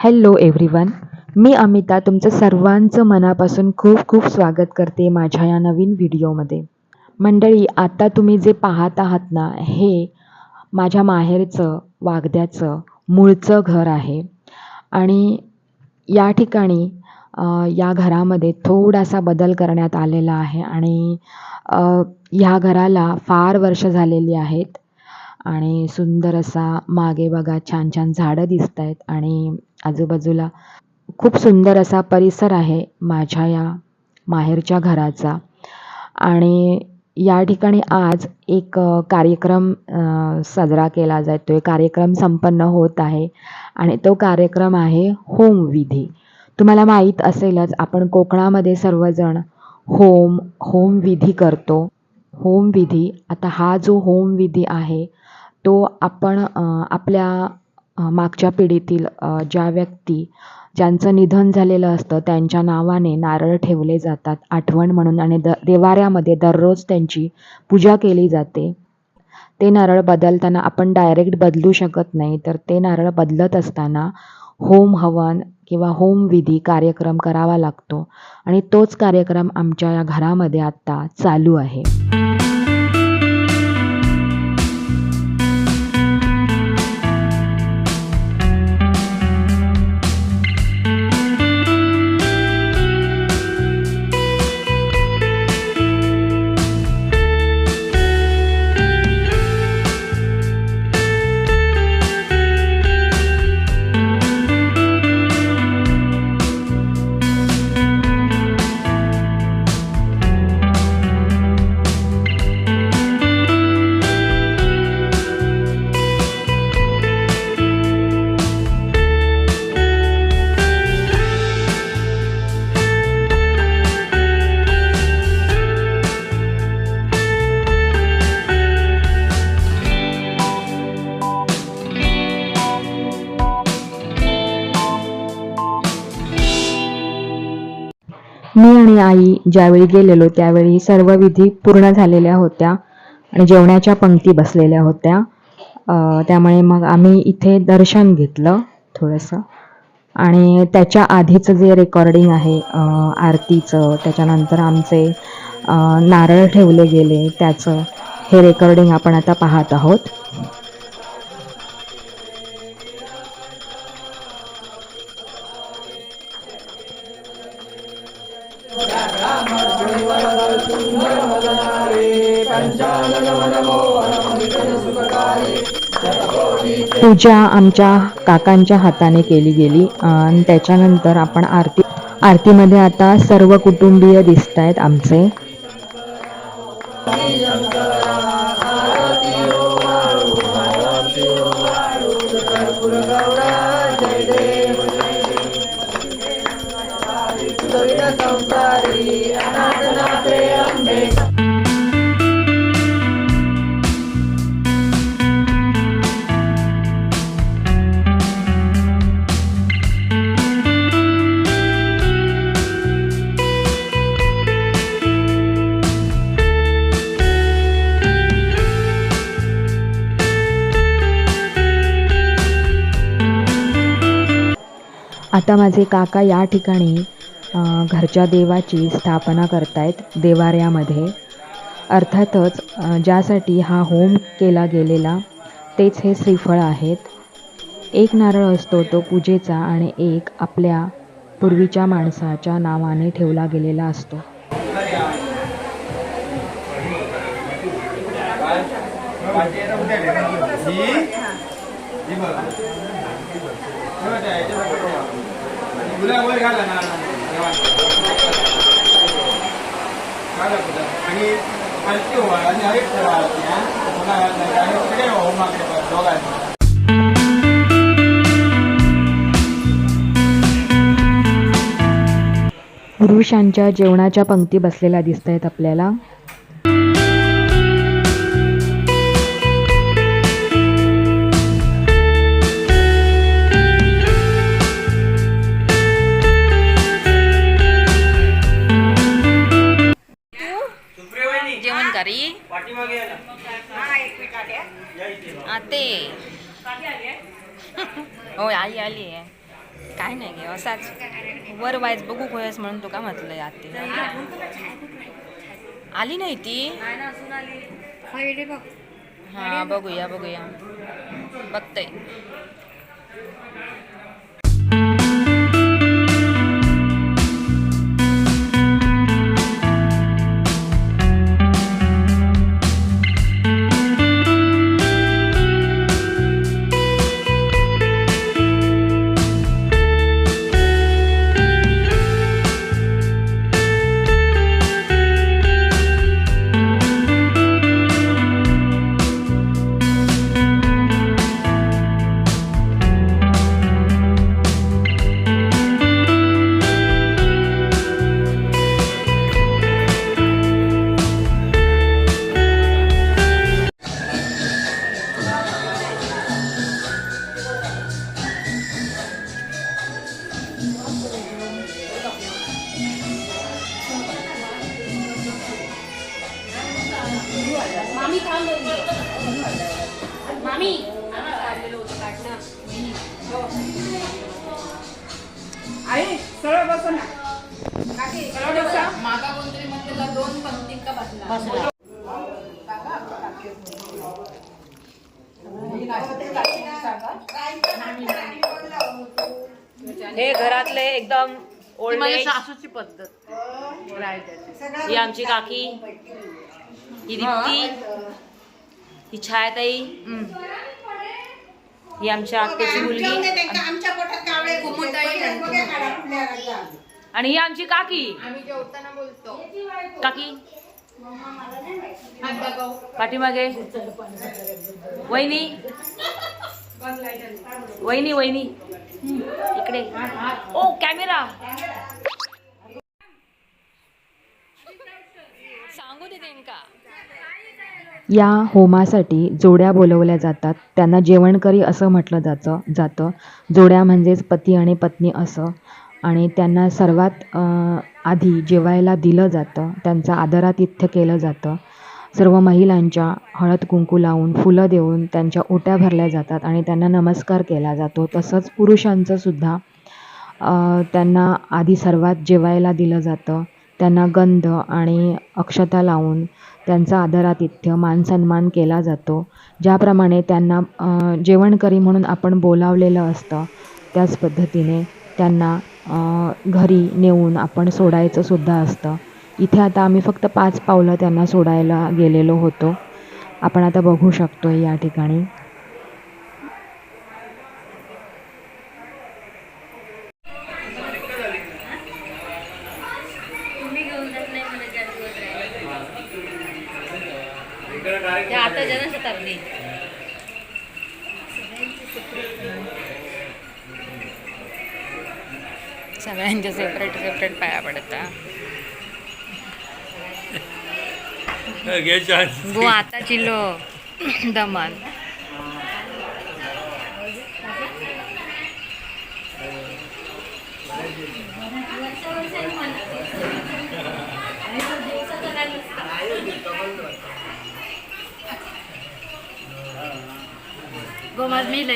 Hello everyone मी अमिता तुमचं सर्वांचं मनापासून खूप खूप स्वागत करते माझ्या या नवीन व्हिडिओमध्ये. मंडळी आता तुम्ही जे पाहत आहात ना हे माझ्या माहेरचं वागद्याचं मूळचं घर आहे. आणि या ठिकाणी या घरामध्ये थोडासा बदल करण्यात आलेला आहे आणि ह्या घराला फार वर्ष झालेली आहेत. आणि सुंदर असा मागे बघा छान छान झाडं दिसत आहेत आणि आजूबाजूला खूप सुंदर असा परिसर आहे माझ्या या माहेरच्या घराचा. आणि या ठिकाणी आज एक कार्यक्रम साजरा केला जातो आहे कार्यक्रम संपन्न होत आहे आणि तो कार्यक्रम आहे होमविधी तुम्हाला माहीत असेलच आपण कोकणामध्ये सर्वजण होम होमविधी करतो. होमविधी आता हा जो होमविधी आहे तो आपण आपल्या मागच्या पिढीतील ज्या व्यक्ती ज्यांचं निधन झालेलं असतं त्यांच्या नावाने नारळ ठेवले जातात आठवण म्हणून आणि द देवाऱ्यामध्ये दररोज त्यांची पूजा केली जाते. ते नारळ बदलताना आपण डायरेक्ट बदलू शकत नाही तर ते नारळ बदलत असताना होम हवन किंवा होमविधी कार्यक्रम करावा लागतो. आणि तोच कार्यक्रम आमच्या या घरामध्ये आत्ता चालू आहे. मी आणि आई ज्यावेळी गेलेलो त्यावेळी सर्व विधी पूर्ण झालेल्या होत्या आणि जेवणाच्या पंक्ती बसलेल्या होत्या. त्यामुळे मग आम्ही इथे दर्शन घेतलं थोडंसं. आणि त्याच्या आधीचं जे रेकॉर्डिंग आहे आरतीचं त्याच्यानंतर आमचे नारळ ठेवले गेले त्याचं हे रेकॉर्डिंग आपण आता पाहत आहोत. पूजा आमच्या काकांच्या हाताने केली गेली आणि त्याच्यानंतर आपण आरती आरतीमध्ये आता सर्व कुटुंबीय दिसत आहेत आमचे. आता माझे काका या ठिकाणी घरच्या देवाची स्थापना करतायत देवाऱ्यामध्ये. अर्थातच ज्यासाठी हा होम केला गेलेला तेच हे श्रीफळ आहेत. एक नारळ असतो तो पूजेचा आणि एक आपल्या पूर्वीच्या माणसाच्या नावाने ठेवला गेलेला असतो. वर घाला ना. घाला कुठं आणि हलकी व्हा. आणि हरेक ठेवा हलकी, हा? पुन्हा घालत आणि सगळे होमाकडे बघ, पुरुषांच्या जेवणाच्या पंक्ती बसलेल्या दिसत आहेत आपल्याला. आते हो आई आली आहे. काय नाही गे असाच. वर वायच बघू खोयस म्हणून तुका म्हटलंय आते आली नाही ती? हा बघूया बघूया. बघतय. आहे सरळ बसो ना. सरळ बसा. हे घरातले एकदम ओल्ड एज सासूची पद्धत. ही आमची काकी. ही दीप्ती ही. छायाताई. ही आमच्या आत्याची मुलगी. आणि ही आमची काकी. काकी. पाठीमागे. वहिनी. वहिनी वहिनी. इकडे. ओ कॅमेरा. सांगू दे त्यांका या होमासाठी जोड्या बोलवल्या जातात. त्यांना जेवणकरी असं म्हटलं जातं जातं. जोड्या म्हणजेच पती आणि पत्नी असं. आणि त्यांना सर्वात आधी जेवायला दिलं जातं. त्यांचं आदरातिथ्य केलं जातं. सर्व महिलांच्या हळद कुंकू लावून फुलं देऊन त्यांच्या ओट्या भरल्या जातात आणि त्यांना नमस्कार केला जातो. तसंच पुरुषांचं सुद्धा त्यांना आधी सर्वात जेवायला दिलं जातं. त्यांना गंध आणि अक्षता लावून त्यांचा आदरातिथ्य मानसन्मान केला जातो. ज्याप्रमाणे त्यांना जेवणकरी म्हणून आपण बोलावलेलं असतं त्याच पद्धतीने त्यांना घरी नेऊन आपण सोडायचंसुद्धा असतं. इथे आता आम्ही फक्त पाच पावलं त्यांना सोडायला गेलेलो होतो. आपण आता बघू शकतो या ठिकाणी. गो आता चिल्लो. दमान.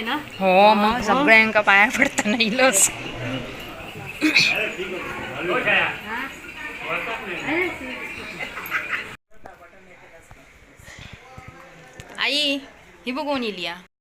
ना? हो मग सगळ्यांका पाया पडताना इलोच. आई ही बघून येईल या आमची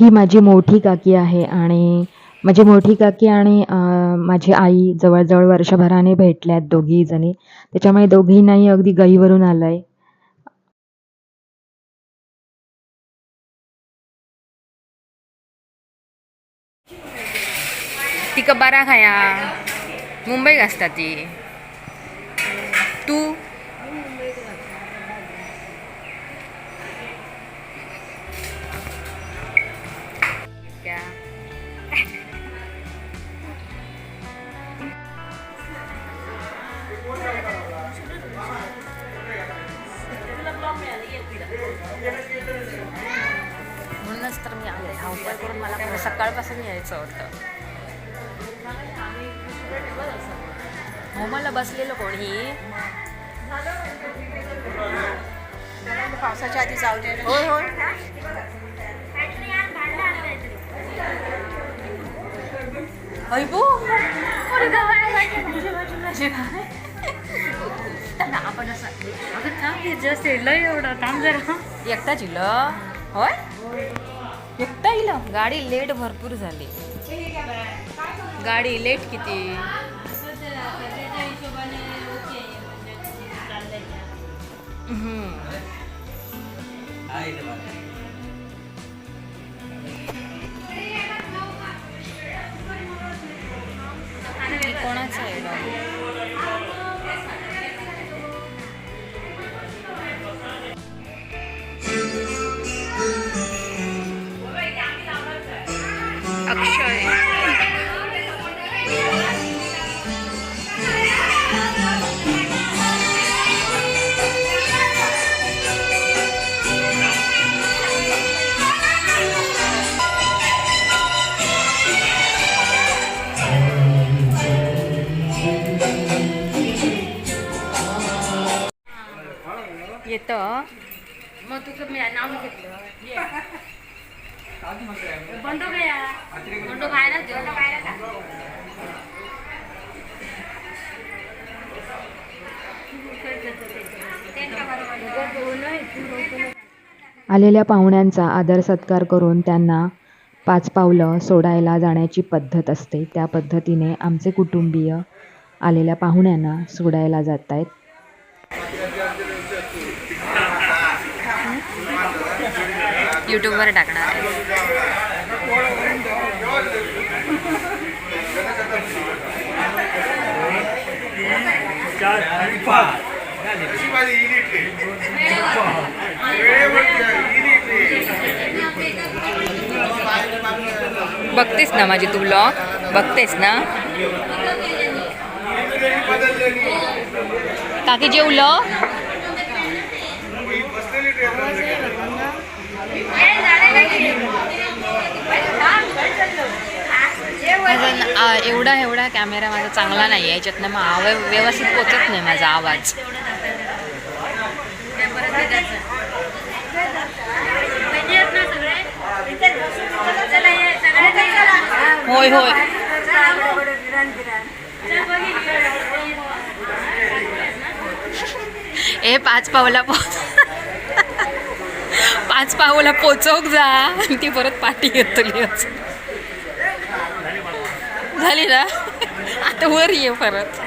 ही माझी मोठी काकी आहे आणि माझी मोठी काकी आणि माझी आई जवळजवळ वर्षभराने भेटल्यात दोघी जणी. त्याच्यामुळे दोघींनाही अगदी गईवरून आलंय. ती कबारा खाया. मुंबईक असता ती. तू? म्हणूनच तर मी आले. धावपळ करून मला खरं सकाळपासून यायचं होतं. हो मला बसलेलं कोणी? पावसाच्या आधी जाऊ दे. होय होय. ऐबो अरे त्यांना आपण असं अगं थांब हे जस्ट लय एवढं थांब जरा एकटाच इल होय एकटा इल गाडी लेट भरपूर झाली गाडी लेट किती हम्म. कोणाचं आहे डॉग? बंडो गया बंडो बाहेरच जेवण आलेल्या पाहुण्यांचा आदर सत्कार करून त्यांना पाच पावलं सोडायला जाण्याची पद्धत असते. त्या पद्धतीने आमचे कुटुंबीय आलेल्या पाहुण्यांना सोडायला जात आहेत यूट्यूबवर टाकणार आहे. इली वेळेवरती इली बघतेस ना माझी तू ब्लॉग बघतेस ना? काकी जेवलं एवढा एवढा कॅमेरा माझा चांगला नाही आहे. याच्यातनं मग आवाज व्यवस्थित पोचत नाही माझा आवाज. होय होय. ए पाच पावला पो पाच पावला पोचवक जा. आणि ती परत पाठी घेतली झाली ना? आता वर ये परत.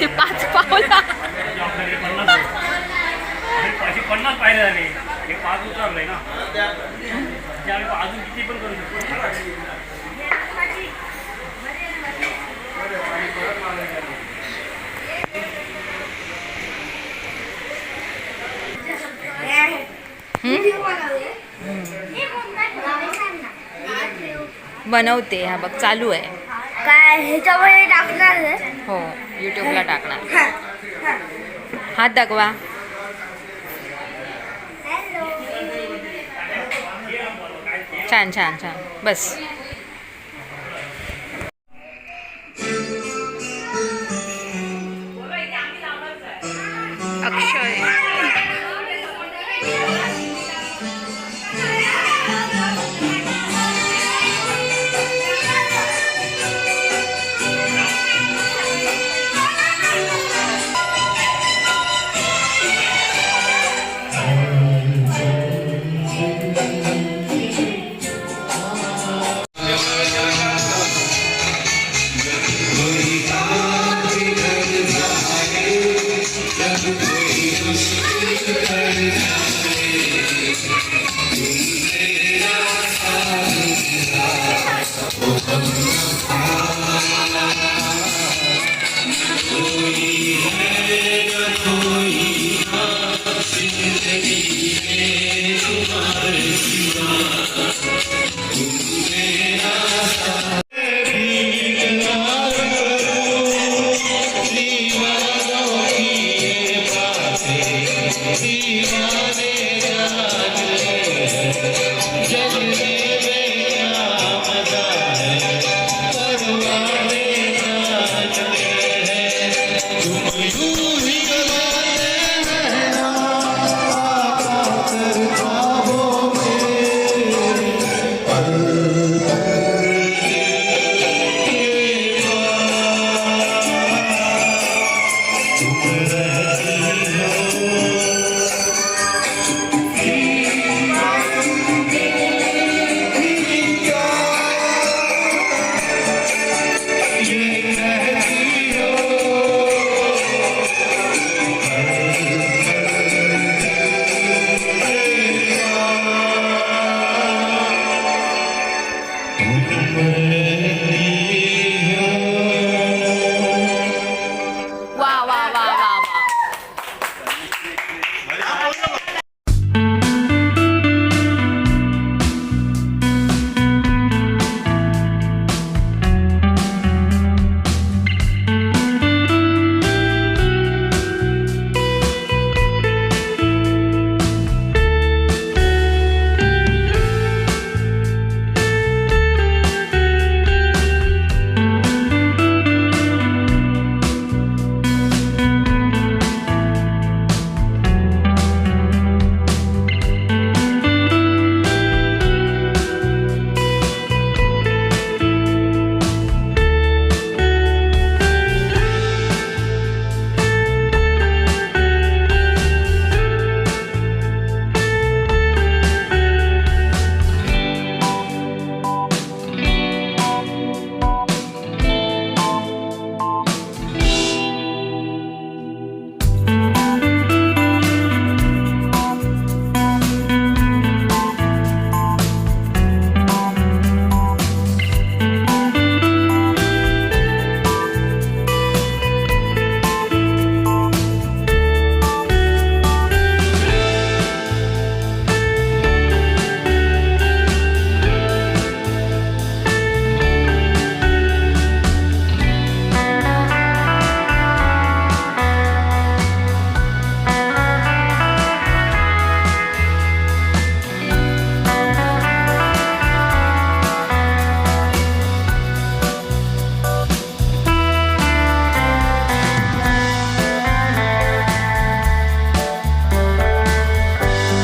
ते पाच पावला. अशी पन्नास पायऱ्या झाले. हे पाच उतरलंय ना. अजून किती पण करू शकतो. बनवते. हा बघ चालू आहे. काय ह्याच्यावर टाकणार आहे? हो यूट्यूबला टाकणार. हात दाखवा. छान छान छान. बस. I'm